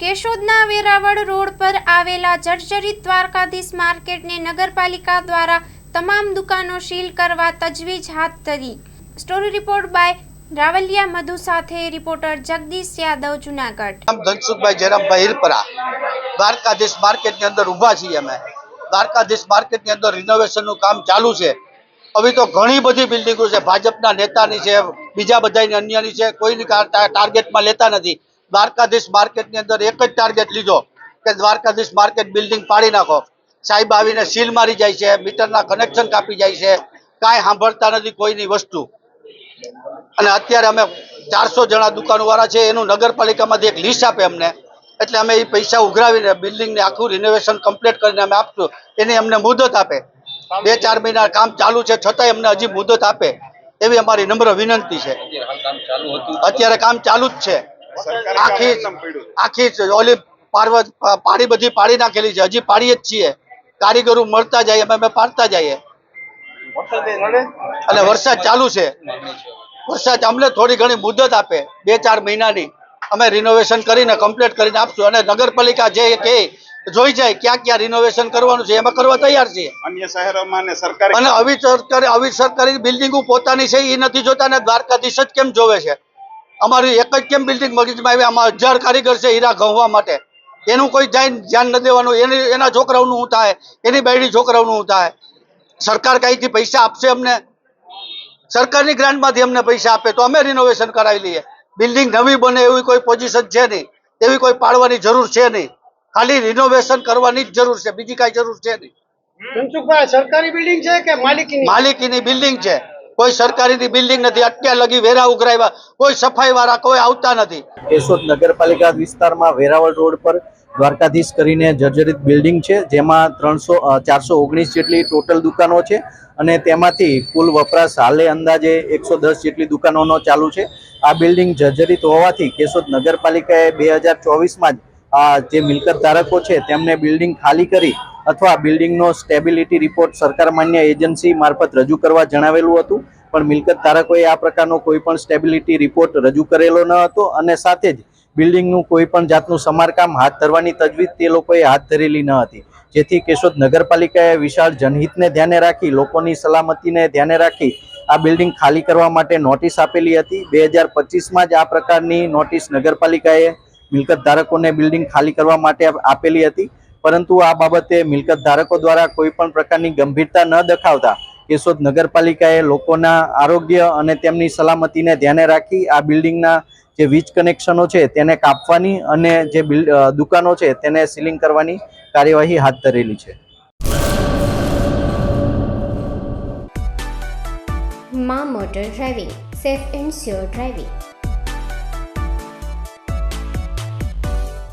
કેશોદના Veraval road પર આવેલા જર્જરિત દ્વારકાધીશ માર્કેટને નગરપાલિકા દ્વારા તમામ દુકાનો સીલ કરવા તજવીજ હાથ ધરી. Story report by Ravaliya Madhu સાથે રિપોર્ટર જગદીશ યાદવ, જુનાગઢ. ધનસુખભાઈ જયરામભાઈ હિરપરા દ્વારકાધીશ માર્કેટની અંદર ઊભા છીએ અમે. દ્વારકાધીશ માર્કેટની અંદર રિનોવેશનનું કામ ચાલુ છે. હવે તો ઘણી બધી બિલ્ડિંગો છે. ભાજપના નેતાની છે, બીજા બધાની અન્યની છે. કોઈની ટાર્ગેટમાં લેતા નથી. દ્વારકાધીશ માર્કેટની અંદર એક જ ટાર્ગેટ લીધો કે દ્વારકાધીશ માર્કેટ બિલ્ડિંગ પાડી નાખો. સાહેબ આવીને સીલ મારી જાય છે, મીટરના કનેક્શન કાપી જાય છે, કાંઈ સાંભળતા નથી કોઈની વસ્તુ. અને અત્યારે અમે ચારસો જણા દુકાનવાળા છે એનું નગરપાલિકામાંથી એક લિસ્ટ આપે અમને. એટલે અમે એ પૈસા ઉઘરાવીને બિલ્ડિંગને આખું રિનોવેશન કમ્પ્લીટ કરીને અમે આપશું. એની અમને મુદત આપે. બે ચાર મહિના કામ ચાલુ છે, છતાંય અમને હજી મુદત આપે. એવી અમારી નમ્ર વિનંતી છે. અત્યારે કામ ચાલુ જ છે. આખી આખી ઓલી પાર્વત પાડી બધી પાડી નાખેલી છે. હજી પાડીએ જ છીએ. કારીગરો મળતા જાય અમે અમે પાડતા જઈએ. અને વરસાદ ચાલુ છે. વરસાદ અમને થોડી ઘણી મુદત આપે બે ચાર મહિનાની. અમે રિનોવેશન કરીને કમ્પ્લીટ કરીને આપશું. અને નગરપાલિકા જે કે જોઈ જાય ક્યાં ક્યાં રિનોવેશન કરવાનું છે એમાં કરવા તૈયાર છીએ. અન્ય શહેરોમાં અને સરકારી અને આવી સરકારી અવિ સરકારી બિલ્ડિંગો પોતાની છે એ નથી જોતા ને દ્વારકાધીશ જ કેમ જોવે છે? અમારી એક જ કેમ બિલ્ડિંગ મગજમાં આવી આમાં હજાર કારીગર છે હીરા ઘઉવા માટે. એનું કોઈ ધ્યાન ધ્યાન ન દેવાનું. એની એના છોકરાઓનું શું થાય? એની બાયડી છોકરાઓનું શું થાય? સરકાર કઈથી પૈસા આપશે અમને? સરકારની ગ્રાન્ટમાંથી અમને પૈસા આપે તો અમે રિનોવેશન કરાવી લઈએ. બિલ્ડિંગ નવી બને એવી કોઈ પોઝિશન છે નહીં. એવી કોઈ પાડવાની જરૂર છે નહીં. ખાલી રિનોવેશન કરવાની જ જરૂર છે. બીજી કાંઈ જરૂર છે નહીં. ધનસુખભાઈ સરકારી બિલ્ડિંગ છે કે માલિકીની? માલિકીની બિલ્ડિંગ છે. કોઈ સરકારીની બિલ્ડિંગ નથી. અત્યાર લગી વેરા ઉઘરાવ્યા કોઈ સફાઈ વાળા કોઈ આવતા નથી. કેશોદ નગરપાલિકા વિસ્તારમાં વેરાવળ રોડ પર દ્વારકાધીશ કરીને જર્જરિત બિલ્ડિંગ છે. જેમાં ત્રણસો ચારસો ઓગણીસ જેટલી ટોટલ દુકાનો છે અને તેમાંથી કુલ વપરાશ હાલે અંદાજે એકસો દસ જેટલી દુકાનોનો ચાલુ છે. આ બિલ્ડિંગ જર્જરિત હોવાથી કેશોદ નગરપાલિકાએ બે હજાર ચોવીસમાં જ આ જે મિલકત ધારકો છે તેમને બિલ્ડિંગ ખાલી કરી અથવા બિલ્ડિંગનો સ્ટેબિલિટી રિપોર્ટ સરકાર માન્ય એજન્સી મારફત રજૂ કરવા જણાવેલું હતું. પણ મિલકત ધારકોએ આ પ્રકારનો કોઈ પણ સ્ટેબિલિટી રિપોર્ટ રજૂ કરેલો ન હતો અને સાથે જ બિલ્ડિંગનું કોઈ પણ જાતનું સમારકામ હાથ ધરવાની તજવીજ તે લોકોએ હાથ ધરેલી ન હતી. જેથી કેશોદ નગરપાલિકાએ વિશાળ જનહિતને ધ્યાને રાખી, લોકોની સલામતીને ધ્યાને રાખી આ બિલ્ડિંગ ખાલી કરવા માટે નોટિસ આપેલી હતી. બે હજાર પચીસમાં જ આ પ્રકારની નોટિસ નગરપાલિકાએ મિલકત ધારકોને બિલ્ડિંગ ખાલી કરવા માટે આપેલી હતી. પરંતુ આ બાબતે મિલકત ધારકો દ્વારા કોઈ પણ પ્રકારની ગંભીરતા ન દેખાવતા કેશોદ નગરપાલિકાએ લોકોના આરોગ્ય અને તેમની સલામતીને ધ્યાને રાખી આ બિલ્ડિંગના જે વીજ કનેક્શનો છે તેને કાપવાની અને જે દુકાનો છે તેને સીલિંગ કરવાની કાર્યવાહી હાથ ધરેલી છે. Maa motor driving, safe and sure driving.